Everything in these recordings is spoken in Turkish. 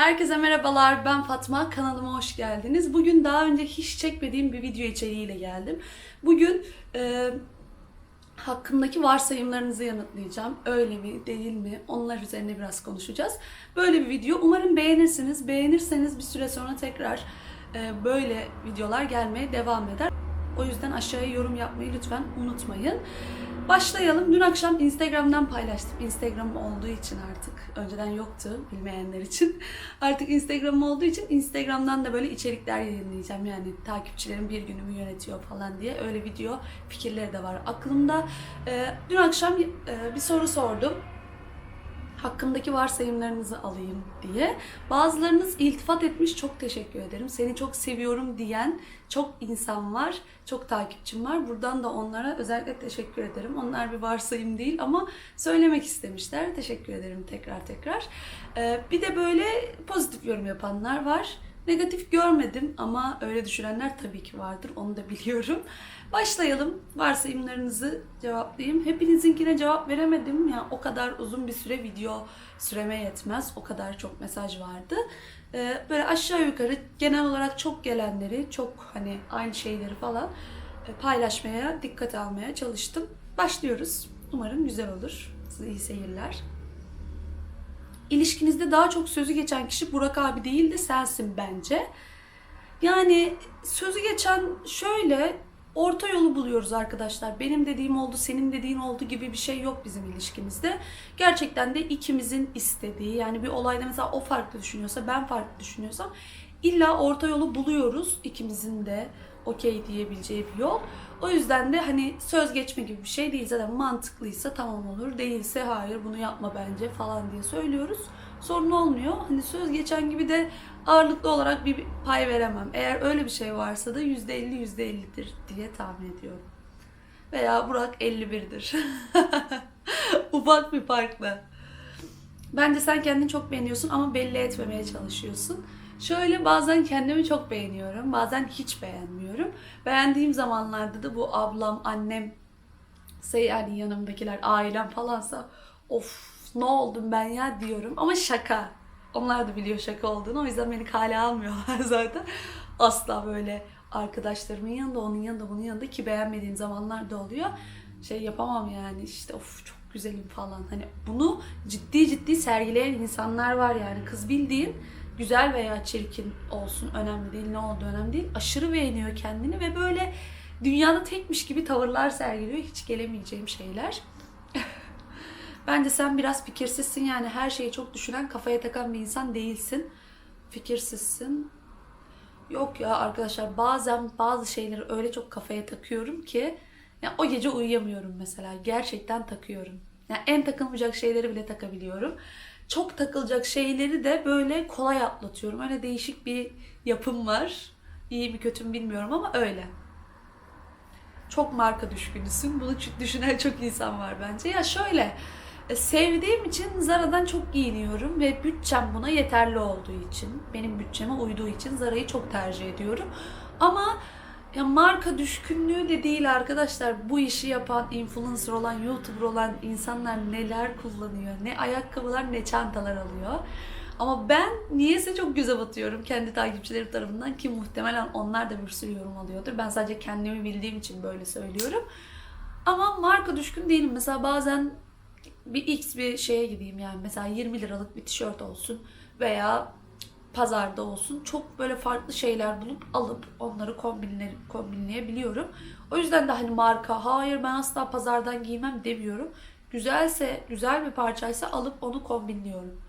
Herkese merhabalar, ben Fatma. Kanalıma hoş geldiniz. Bugün daha önce hiç çekmediğim bir video içeriğiyle geldim. Bugün e, hakkımdaki varsayımlarınızı yanıtlayacağım. Öyle mi, değil mi? Onlar üzerine biraz konuşacağız. Böyle bir video. Umarım beğenirsiniz. Beğenirseniz bir süre sonra tekrar e, böyle videolar gelmeye devam eder. O yüzden aşağıya yorum yapmayı lütfen unutmayın. Başlayalım. Dün akşam Instagram'dan paylaştım. Instagram olduğu için artık. Önceden yoktu bilmeyenler için. Artık Instagram olduğu için Instagram'dan da böyle içerikler yayınlayacağım. Yani takipçilerim bir günümü yönetiyor falan diye. Öyle video fikirleri de var aklımda. Ee, dün akşam e, bir soru sordum hakkımdaki varsayımlarınızı alayım diye. Bazılarınız iltifat etmiş çok teşekkür ederim. Seni çok seviyorum diyen çok insan var. Çok takipçim var. Buradan da onlara özellikle teşekkür ederim. Onlar bir varsayım değil ama söylemek istemişler. Teşekkür ederim tekrar tekrar. Ee, bir de böyle pozitif yorum yapanlar var. Negatif görmedim ama öyle düşünenler tabii ki vardır. Onu da biliyorum. Başlayalım. Varsayımlarınızı cevaplayayım. Hepinizinkine cevap veremedim. Ya o kadar uzun bir süre video süreme yetmez. O kadar çok mesaj vardı. Ee, böyle aşağı yukarı genel olarak çok gelenleri, çok hani aynı şeyleri falan e, paylaşmaya, dikkate almaya çalıştım. Başlıyoruz. Umarım güzel olur. Size iyi seyirler. İlişkinizde daha çok sözü geçen kişi Burak abi değil de sensin bence. Yani sözü geçen şöyle orta yolu buluyoruz arkadaşlar. Benim dediğim oldu, senin dediğin oldu gibi bir şey yok bizim ilişkimizde. Gerçekten de ikimizin istediği yani bir olayda mesela o farklı düşünüyorsa ben farklı düşünüyorsam illa orta yolu buluyoruz ikimizin de okey diyebileceği bir yol. O yüzden de hani söz geçme gibi bir şey değil zaten mantıklıysa tamam olur değilse hayır bunu yapma bence falan diye söylüyoruz. Sorun olmuyor. Hani söz geçen gibi de ağırlıklı olarak bir pay veremem. Eğer öyle bir şey varsa da %50 %50'dir diye tahmin ediyorum. Veya Burak 51'dir. Ufak bir farkla. Bence sen kendini çok beğeniyorsun ama belli etmemeye çalışıyorsun. Şöyle bazen kendimi çok beğeniyorum, bazen hiç beğenmiyorum. Beğendiğim zamanlarda da bu ablam, annem, ise yani yanımdakiler, ailem falansa of ne oldum ben ya diyorum. Ama şaka. Onlar da biliyor şaka olduğunu. O yüzden beni kale almıyorlar zaten. Asla böyle arkadaşlarımın yanında, onun yanında, bunun yanında ki beğenmediğim zamanlar da oluyor. Şey yapamam yani işte of çok güzelim falan. Hani bunu ciddi ciddi sergileyen insanlar var yani. Kız bildiğin güzel veya çirkin olsun önemli değil. Ne olduğu önemli değil. Aşırı beğeniyor kendini ve böyle dünyada tekmiş gibi tavırlar sergiliyor. Hiç gelemeyeceğim şeyler. Bence sen biraz fikirsizsin yani her şeyi çok düşünen, kafaya takan bir insan değilsin. Fikirsizsin. Yok ya arkadaşlar bazen bazı şeyleri öyle çok kafaya takıyorum ki ya o gece uyuyamıyorum mesela. Gerçekten takıyorum. Yani en takılmayacak şeyleri bile takabiliyorum. Çok takılacak şeyleri de böyle kolay atlatıyorum. Öyle değişik bir yapım var. İyi mi kötü mü bilmiyorum ama öyle. Çok marka düşkünüsün. Bunu düşünen çok insan var bence. Ya şöyle e, sevdiğim için Zara'dan çok giyiniyorum ve bütçem buna yeterli olduğu için, benim bütçeme uyduğu için Zara'yı çok tercih ediyorum. Ama ya marka düşkünlüğü de değil arkadaşlar. Bu işi yapan, influencer olan, YouTuber olan insanlar neler kullanıyor. Ne ayakkabılar ne çantalar alıyor. Ama ben niyeyse çok göze batıyorum kendi takipçilerim tarafından ki muhtemelen onlar da bir sürü yorum alıyordur. Ben sadece kendimi bildiğim için böyle söylüyorum. Ama marka düşkün değilim. Mesela bazen bir x bir şeye gideyim yani mesela 20 liralık bir tişört olsun veya pazarda olsun çok böyle farklı şeyler bulup alıp onları kombinle, kombinleyebiliyorum. O yüzden de hani marka hayır ben asla pazardan giymem demiyorum. Güzelse, güzel bir parçaysa alıp onu kombinliyorum.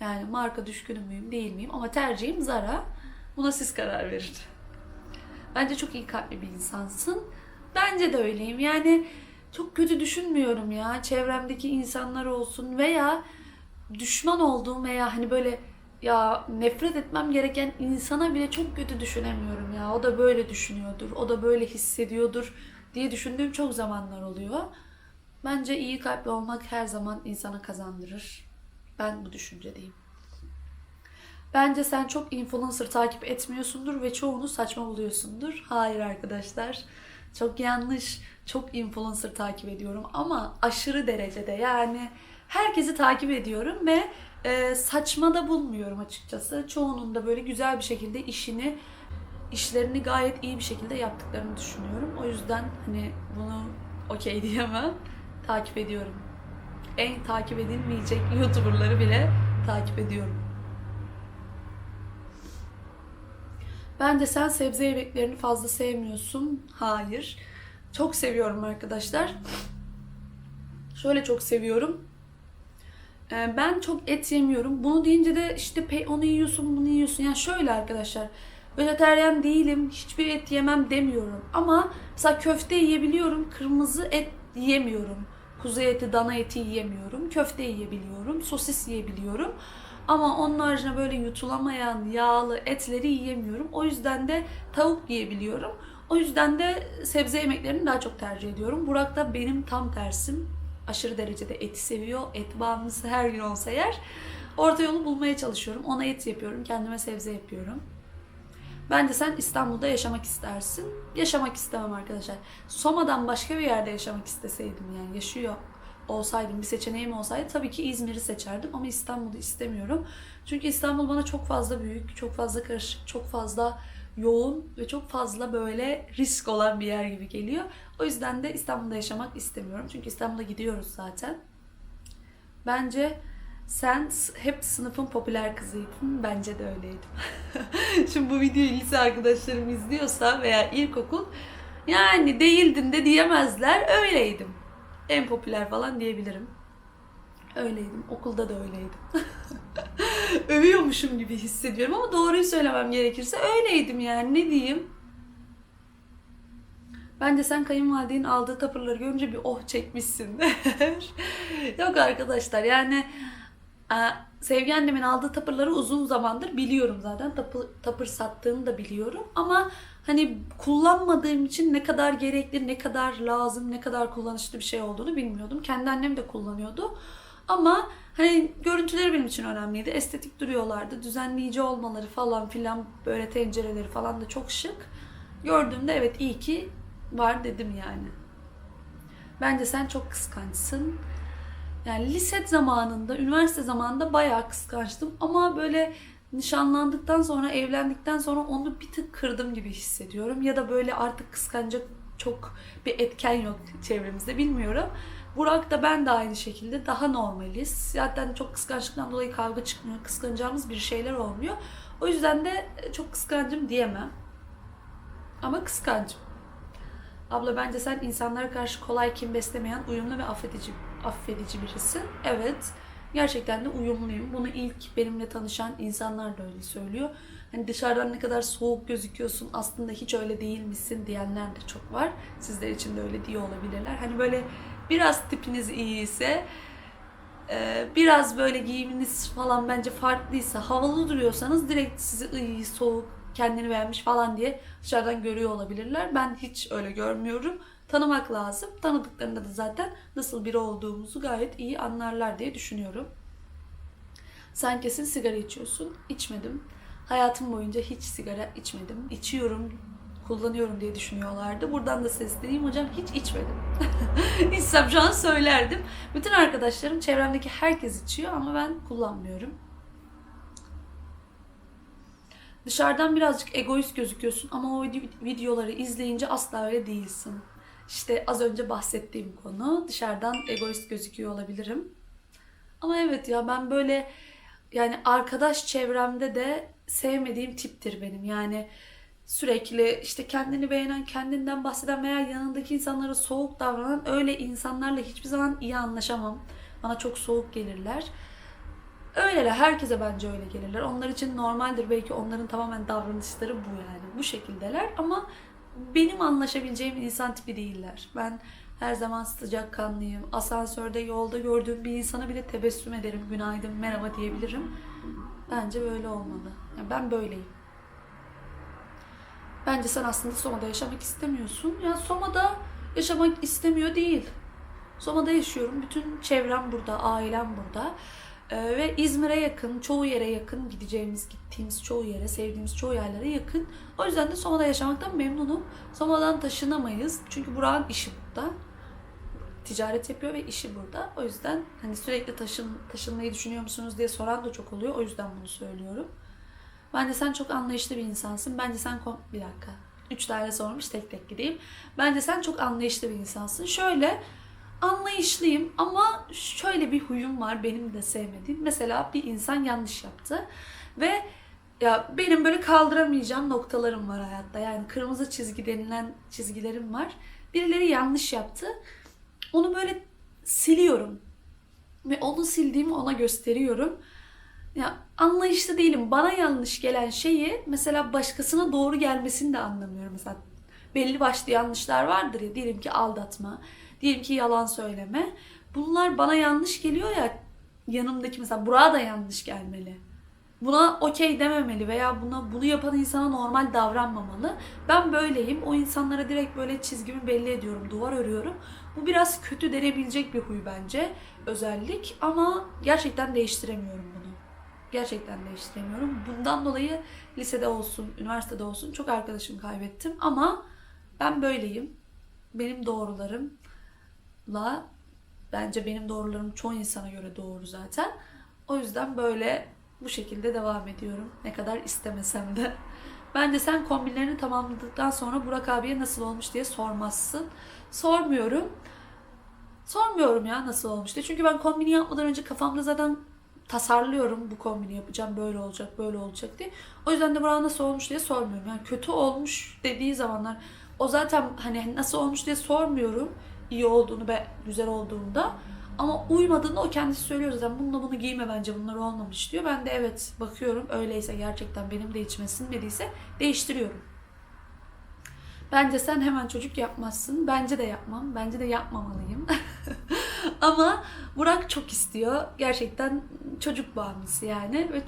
Yani marka düşkünü müyüm değil miyim ama tercihim Zara. Buna siz karar verin. Bence çok iyi kalpli bir insansın. Bence de öyleyim. Yani çok kötü düşünmüyorum ya. Çevremdeki insanlar olsun veya düşman olduğum veya hani böyle ya nefret etmem gereken insana bile çok kötü düşünemiyorum ya. O da böyle düşünüyordur, o da böyle hissediyordur diye düşündüğüm çok zamanlar oluyor. Bence iyi kalpli olmak her zaman insana kazandırır. Ben bu düşüncedeyim. Bence sen çok influencer takip etmiyorsundur ve çoğunu saçma buluyorsundur. Hayır arkadaşlar. Çok yanlış. Çok influencer takip ediyorum ama aşırı derecede yani herkesi takip ediyorum ve e, saçma da bulmuyorum açıkçası. Çoğunun da böyle güzel bir şekilde işini işlerini gayet iyi bir şekilde yaptıklarını düşünüyorum. O yüzden hani bunu okey diyemem. Takip ediyorum. En takip edilmeyecek YouTuber'ları bile takip ediyorum. Ben de sen sebze yemeklerini fazla sevmiyorsun. Hayır. Çok seviyorum arkadaşlar. Şöyle çok seviyorum. Ee, Ben çok et yemiyorum. Bunu deyince de işte pe- onu yiyorsun, bunu yiyorsun. Yani şöyle arkadaşlar. Vejeteryan değilim. Hiçbir et yemem demiyorum. Ama mesela köfte yiyebiliyorum. Kırmızı et yiyemiyorum. Kuzu eti, dana eti yiyemiyorum. Köfte yiyebiliyorum. Sosis yiyebiliyorum. Ama onun haricinde böyle yutulamayan yağlı etleri yiyemiyorum. O yüzden de tavuk yiyebiliyorum. O yüzden de sebze yemeklerini daha çok tercih ediyorum. Burak da benim tam tersim. Aşırı derecede eti seviyor. Et bağımlısı her gün olsa yer. Orta yolu bulmaya çalışıyorum. Ona et yapıyorum. Kendime sebze yapıyorum. Bence sen İstanbul'da yaşamak istersin. Yaşamak istemem arkadaşlar. Soma'dan başka bir yerde yaşamak isteseydim yani yaşıyor olsaydım, bir seçeneğim olsaydı tabii ki İzmir'i seçerdim ama İstanbul'u istemiyorum. Çünkü İstanbul bana çok fazla büyük, çok fazla karışık, çok fazla yoğun ve çok fazla böyle risk olan bir yer gibi geliyor. O yüzden de İstanbul'da yaşamak istemiyorum. Çünkü İstanbul'a gidiyoruz zaten. Bence sen hep sınıfın popüler kızıydın. Bence de öyleydim. Şimdi bu videoyu lise arkadaşlarım izliyorsa veya ilkokul yani değildin de diyemezler. Öyleydim. En popüler falan diyebilirim. Öyleydim. Okulda da öyleydim. Övüyormuşum gibi hissediyorum ama doğruyu söylemem gerekirse öyleydim yani ne diyeyim. Bence sen kayınvalidenin aldığı tapırları görünce bir oh çekmişsin. Yok arkadaşlar yani Sevgi annemin aldığı tapırları uzun zamandır biliyorum zaten. Tapır, tapır sattığını da biliyorum. Ama hani kullanmadığım için ne kadar gerekli, ne kadar lazım, ne kadar kullanışlı bir şey olduğunu bilmiyordum. Kendi annem de kullanıyordu. Ama hani görüntüleri benim için önemliydi. Estetik duruyorlardı. Düzenleyici olmaları falan filan böyle tencereleri falan da çok şık. Gördüğümde evet iyi ki var dedim yani. Bence sen çok kıskançsın. Yani lise zamanında, üniversite zamanında bayağı kıskançtım ama böyle nişanlandıktan sonra, evlendikten sonra onu bir tık kırdım gibi hissediyorum. Ya da böyle artık kıskanacak çok bir etken yok çevremizde bilmiyorum. Burak da ben de aynı şekilde daha normaliz. Zaten çok kıskançlıktan dolayı kavga çıkmıyor. Kıskanacağımız bir şeyler olmuyor. O yüzden de çok kıskancım diyemem. Ama kıskancım. Abla bence sen insanlara karşı kolay kin beslemeyen, uyumlu ve affedici, affedici birisin. Evet, gerçekten de uyumluyum. Bunu ilk benimle tanışan insanlar da öyle söylüyor. Hani dışarıdan ne kadar soğuk gözüküyorsun, aslında hiç öyle değil misin diyenler de çok var. Sizler için de öyle diyor olabilirler. Hani böyle biraz tipiniz iyi ise, e, biraz böyle giyiminiz falan bence farklıysa, havalı duruyorsanız direkt sizi iyi, soğuk, kendini beğenmiş falan diye dışarıdan görüyor olabilirler. Ben hiç öyle görmüyorum. Tanımak lazım. Tanıdıklarında da zaten nasıl biri olduğumuzu gayet iyi anlarlar diye düşünüyorum. Sen kesin sigara içiyorsun. İçmedim. Hayatım boyunca hiç sigara içmedim. İçiyorum, kullanıyorum diye düşünüyorlardı. Buradan da sesleneyim hocam hiç içmedim. İçsem şu an söylerdim. Bütün arkadaşlarım, çevremdeki herkes içiyor ama ben kullanmıyorum. Dışarıdan birazcık egoist gözüküyorsun ama o vide- videoları izleyince asla öyle değilsin. İşte az önce bahsettiğim konu dışarıdan egoist gözüküyor olabilirim. Ama evet ya ben böyle yani arkadaş çevremde de sevmediğim tiptir benim. Yani sürekli işte kendini beğenen, kendinden bahseden veya yanındaki insanlara soğuk davranan öyle insanlarla hiçbir zaman iyi anlaşamam. Bana çok soğuk gelirler. Öyleler. Herkese bence öyle gelirler. Onlar için normaldir. Belki onların tamamen davranışları bu yani. Bu şekildeler ama benim anlaşabileceğim insan tipi değiller. Ben her zaman sıcakkanlıyım. Asansörde, yolda gördüğüm bir insana bile tebessüm ederim. Günaydın, merhaba diyebilirim. Bence böyle olmalı. Yani ben böyleyim. Bence sen aslında Soma'da yaşamak istemiyorsun. Ya Soma'da yaşamak istemiyor değil. Soma'da yaşıyorum. Bütün çevrem burada, ailem burada. Ee, ve İzmir'e yakın, çoğu yere yakın gideceğimiz, gittiğimiz çoğu yere, sevdiğimiz çoğu yerlere yakın. O yüzden de Soma'da yaşamaktan memnunum. Soma'dan taşınamayız. Çünkü Burak'ın işi burada. ticaret yapıyor ve işi burada. O yüzden hani sürekli taşın taşınmayı düşünüyor musunuz diye soran da çok oluyor. O yüzden bunu söylüyorum. Bence sen çok anlayışlı bir insansın. Bence sen bir dakika. Üç tane sormuş tek tek gideyim. Bence sen çok anlayışlı bir insansın. Şöyle anlayışlıyım ama şöyle bir huyum var benim de sevmediğim. Mesela bir insan yanlış yaptı ve ya benim böyle kaldıramayacağım noktalarım var hayatta. Yani kırmızı çizgi denilen çizgilerim var. Birileri yanlış yaptı. Onu böyle siliyorum. Ve onu sildiğimi ona gösteriyorum. Ya anlayışlı değilim. Bana yanlış gelen şeyi mesela başkasına doğru gelmesini de anlamıyorum. Mesela belli başlı yanlışlar vardır ya. Diyelim ki aldatma, diyelim ki yalan söyleme. Bunlar bana yanlış geliyor ya yanımdaki mesela Burak'a da yanlış gelmeli. Buna okey dememeli veya buna bunu yapan insana normal davranmamalı. Ben böyleyim. O insanlara direkt böyle çizgimi belli ediyorum. Duvar örüyorum. Bu biraz kötü denebilecek bir huy bence. Özellik ama gerçekten değiştiremiyorum Gerçekten değiştiremiyorum. Bundan dolayı lisede olsun, üniversitede olsun çok arkadaşım kaybettim ama ben böyleyim. Benim doğrularımla bence benim doğrularım çoğu insana göre doğru zaten. O yüzden böyle bu şekilde devam ediyorum. Ne kadar istemesem de. Bence sen kombinlerini tamamladıktan sonra Burak abiye nasıl olmuş diye sormazsın. Sormuyorum. Sormuyorum ya nasıl olmuş diye. Çünkü ben kombini yapmadan önce kafamda zaten tasarlıyorum bu kombini yapacağım böyle olacak böyle olacak diye. O yüzden de Burak nasıl olmuş diye sormuyorum. Yani kötü olmuş dediği zamanlar o zaten hani nasıl olmuş diye sormuyorum. iyi olduğunu ve güzel olduğunda. Ama uymadığında o kendisi söylüyor zaten bununla bunu giyme bence bunlar olmamış diyor. Ben de evet bakıyorum öyleyse gerçekten benim de içime sinmediyse değiştiriyorum. Bence sen hemen çocuk yapmazsın. Bence de yapmam. Bence de yapmamalıyım. Ama Burak çok istiyor. Gerçekten çocuk bağımlısı yani. Ve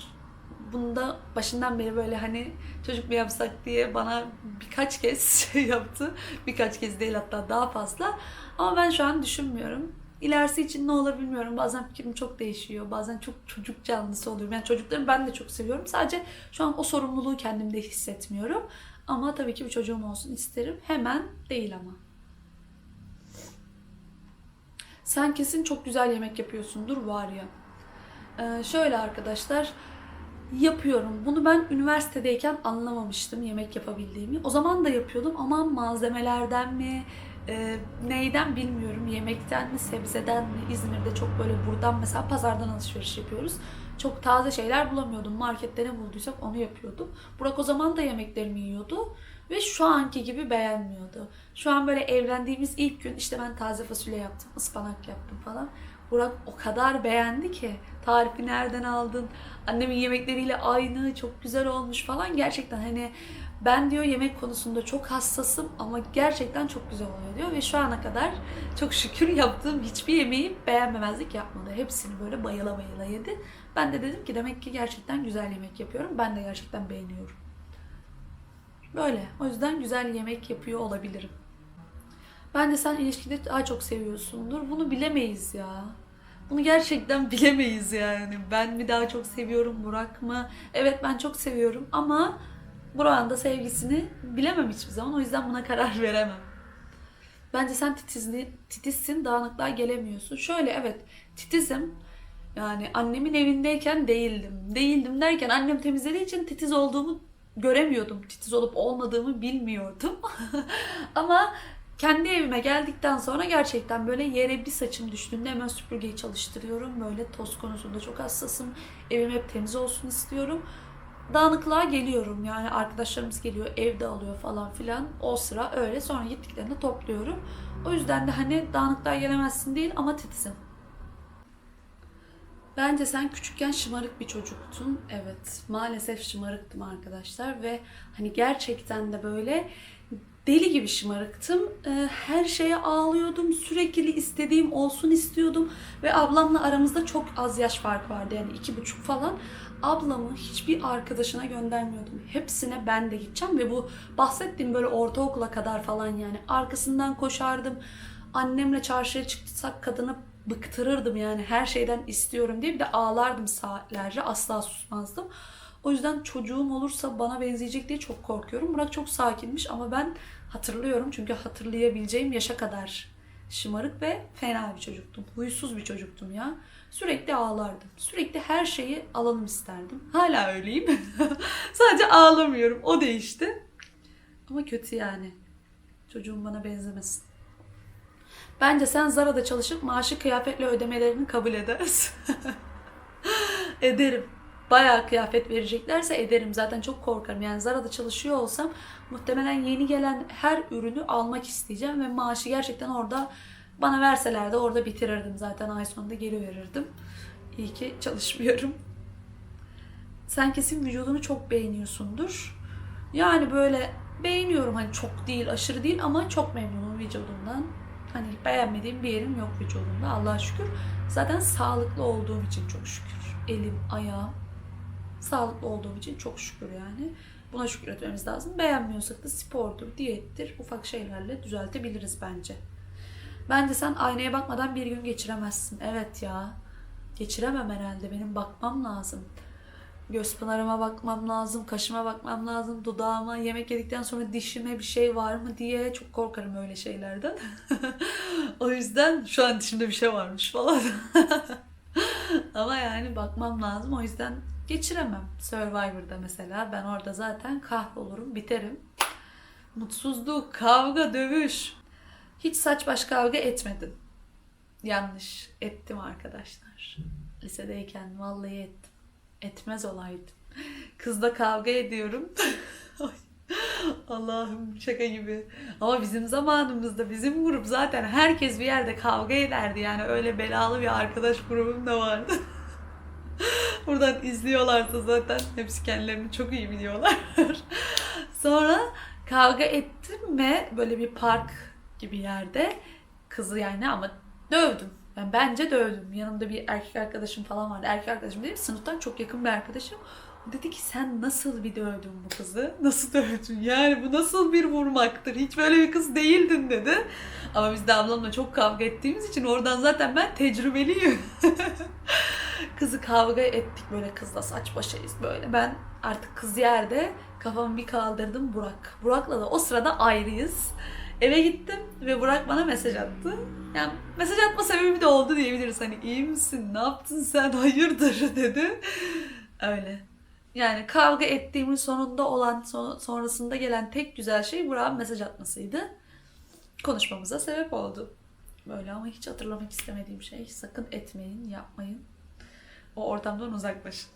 bunda başından beri böyle hani çocuk mu yapsak diye bana birkaç kez şey yaptı. Birkaç kez değil hatta daha fazla. Ama ben şu an düşünmüyorum. İlerisi için ne olur bilmiyorum. Bazen fikrim çok değişiyor. Bazen çok çocuk canlısı oluyorum. Yani çocukları ben de çok seviyorum. Sadece şu an o sorumluluğu kendimde hissetmiyorum. Ama tabii ki bir çocuğum olsun isterim. Hemen değil ama. Sen kesin çok güzel yemek yapıyorsundur var ya. Ee, şöyle arkadaşlar yapıyorum. Bunu ben üniversitedeyken anlamamıştım yemek yapabildiğimi. O zaman da yapıyordum ama malzemelerden mi, e, neyden bilmiyorum. Yemekten mi, sebzeden mi? İzmir'de çok böyle buradan mesela pazardan alışveriş yapıyoruz. Çok taze şeyler bulamıyordum. Markette ne bulduysak onu yapıyordum. Burak o zaman da yemeklerimi yiyordu. Ve şu anki gibi beğenmiyordu. Şu an böyle evlendiğimiz ilk gün işte ben taze fasulye yaptım, ıspanak yaptım falan. Burak o kadar beğendi ki tarifi nereden aldın? Annemin yemekleriyle aynı, çok güzel olmuş falan. Gerçekten hani ben diyor yemek konusunda çok hassasım ama gerçekten çok güzel oluyor diyor. Ve şu ana kadar çok şükür yaptığım hiçbir yemeği beğenmemezlik yapmadı. Hepsini böyle bayıla bayıla yedi. Ben de dedim ki demek ki gerçekten güzel yemek yapıyorum. Ben de gerçekten beğeniyorum. Böyle. O yüzden güzel yemek yapıyor olabilirim. Ben de sen ilişkide daha çok seviyorsundur. Bunu bilemeyiz ya. Bunu gerçekten bilemeyiz yani. Ben mi daha çok seviyorum, Burak mı? Evet ben çok seviyorum ama Burak'ın da sevgisini bilemem hiçbir zaman. O yüzden buna karar veremem. Bence sen titizli, titizsin, dağınıklığa gelemiyorsun. Şöyle evet, titizim. Yani annemin evindeyken değildim. Değildim derken annem temizlediği için titiz olduğumu göremiyordum. Titiz olup olmadığımı bilmiyordum. Ama kendi evime geldikten sonra gerçekten böyle yere bir saçım düştüğünde hemen süpürgeyi çalıştırıyorum. Böyle toz konusunda çok hassasım. Evim hep temiz olsun istiyorum. Dağınıklığa geliyorum yani arkadaşlarımız geliyor evde alıyor falan filan o sıra öyle sonra gittiklerinde topluyorum. O yüzden de hani dağınıklığa gelemezsin değil ama titizim. Bence sen küçükken şımarık bir çocuktun. Evet, maalesef şımarıktım arkadaşlar ve hani gerçekten de böyle deli gibi şımarıktım. Ee, Her şeye ağlıyordum. Sürekli istediğim olsun istiyordum. Ve ablamla aramızda çok az yaş fark vardı. Yani iki buçuk falan. Ablamı hiçbir arkadaşına göndermiyordum. Hepsine ben de gideceğim. Ve bu bahsettiğim böyle ortaokula kadar falan yani. Arkasından koşardım. Annemle çarşıya çıksak kadını bıktırırdım yani. Her şeyden istiyorum diye. Bir de ağlardım saatlerce. Asla susmazdım. O yüzden çocuğum olursa bana benzeyecek diye çok korkuyorum. Burak çok sakinmiş ama ben hatırlıyorum çünkü hatırlayabileceğim yaşa kadar şımarık ve fena bir çocuktum. Huysuz bir çocuktum ya. Sürekli ağlardım. Sürekli her şeyi alalım isterdim. Hala öyleyim. Sadece ağlamıyorum. O değişti. Ama kötü yani. Çocuğum bana benzemesin. Bence sen Zara'da çalışıp maaşı kıyafetle ödemelerini kabul edersin. ederim. Bayağı kıyafet vereceklerse ederim. Zaten çok korkarım. Yani Zara'da çalışıyor olsam muhtemelen yeni gelen her ürünü almak isteyeceğim ve maaşı gerçekten orada bana verseler de orada bitirirdim zaten ay sonunda geri verirdim. İyi ki çalışmıyorum. Sen kesin vücudunu çok beğeniyorsundur. Yani böyle beğeniyorum hani çok değil, aşırı değil ama çok memnunum vücudumdan. Hani beğenmediğim bir yerim yok vücudumda Allah'a şükür. Zaten sağlıklı olduğum için çok şükür. Elim, ayağım sağlıklı olduğum için çok şükür yani. Buna şükretmemiz lazım. Beğenmiyorsak da spordur, diyettir, ufak şeylerle düzeltebiliriz bence. Bence sen aynaya bakmadan bir gün geçiremezsin. Evet ya. Geçiremem herhalde. Benim bakmam lazım. Göz pınarıma bakmam lazım, kaşıma bakmam lazım, dudağıma, yemek yedikten sonra dişime bir şey var mı diye çok korkarım öyle şeylerden. o yüzden şu an dişimde bir şey varmış falan. Ama yani bakmam lazım. O yüzden geçiremem. Survivor'da mesela ben orada zaten kahrolurum, biterim. Mutsuzluk, kavga, dövüş. Hiç saç baş kavga etmedim. Yanlış. Ettim arkadaşlar. Lisedeyken vallahi ettim. Etmez olaydım. Kızla kavga ediyorum. Allah'ım şaka gibi. Ama bizim zamanımızda bizim grup zaten herkes bir yerde kavga ederdi. Yani öyle belalı bir arkadaş grubum da vardı. Buradan izliyorlarsa zaten hepsi kendilerini çok iyi biliyorlar. Sonra kavga ettim ve böyle bir park gibi yerde kızı yani ama dövdüm. Yani bence dövdüm. Yanımda bir erkek arkadaşım falan vardı. Erkek arkadaşım değil, sınıftan çok yakın bir arkadaşım. Dedi ki sen nasıl bir dövdün bu kızı? Nasıl dövdün? Yani bu nasıl bir vurmaktır? Hiç böyle bir kız değildin dedi. Ama biz de ablamla çok kavga ettiğimiz için oradan zaten ben tecrübeliyim. Kızı kavga ettik böyle kızla saç başayız böyle. Ben artık kız yerde kafamı bir kaldırdım Burak. Burak'la da o sırada ayrıyız. Eve gittim ve Burak bana mesaj attı. Yani mesaj atma sebebi de oldu diyebiliriz. Hani iyi misin? Ne yaptın sen? Hayırdır dedi. Öyle. Yani kavga ettiğimin sonunda olan son- sonrasında gelen tek güzel şey Burak'ın mesaj atmasıydı. Konuşmamıza sebep oldu. Böyle ama hiç hatırlamak istemediğim şey. Sakın etmeyin, yapmayın. O ortamdan uzaklaşın.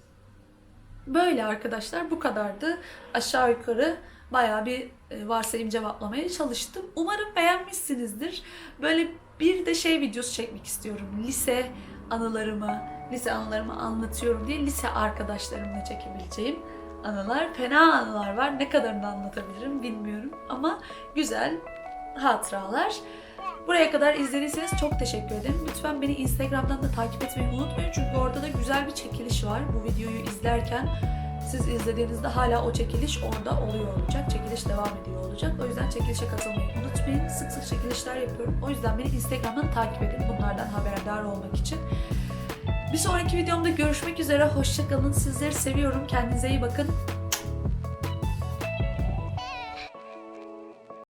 Böyle arkadaşlar bu kadardı. Aşağı yukarı bayağı bir e, varsayım cevaplamaya çalıştım. Umarım beğenmişsinizdir. Böyle bir de şey videosu çekmek istiyorum. Lise anılarımı, lise anılarımı anlatıyorum diye lise arkadaşlarımla çekebileceğim anılar. Fena anılar var. Ne kadarını anlatabilirim bilmiyorum. Ama güzel hatıralar. Buraya kadar izlediyseniz çok teşekkür ederim. Lütfen beni Instagram'dan da takip etmeyi unutmayın. Çünkü orada da güzel bir çekiliş var. Bu videoyu izlerken siz izlediğinizde hala o çekiliş orada oluyor olacak. Çekiliş devam ediyor olacak. O yüzden çekilişe katılmayı unutmayın. Sık sık çekilişler yapıyorum. O yüzden beni Instagram'dan takip edin bunlardan haberdar olmak için. Bir sonraki videomda görüşmek üzere. Hoşçakalın. Sizleri seviyorum. Kendinize iyi bakın.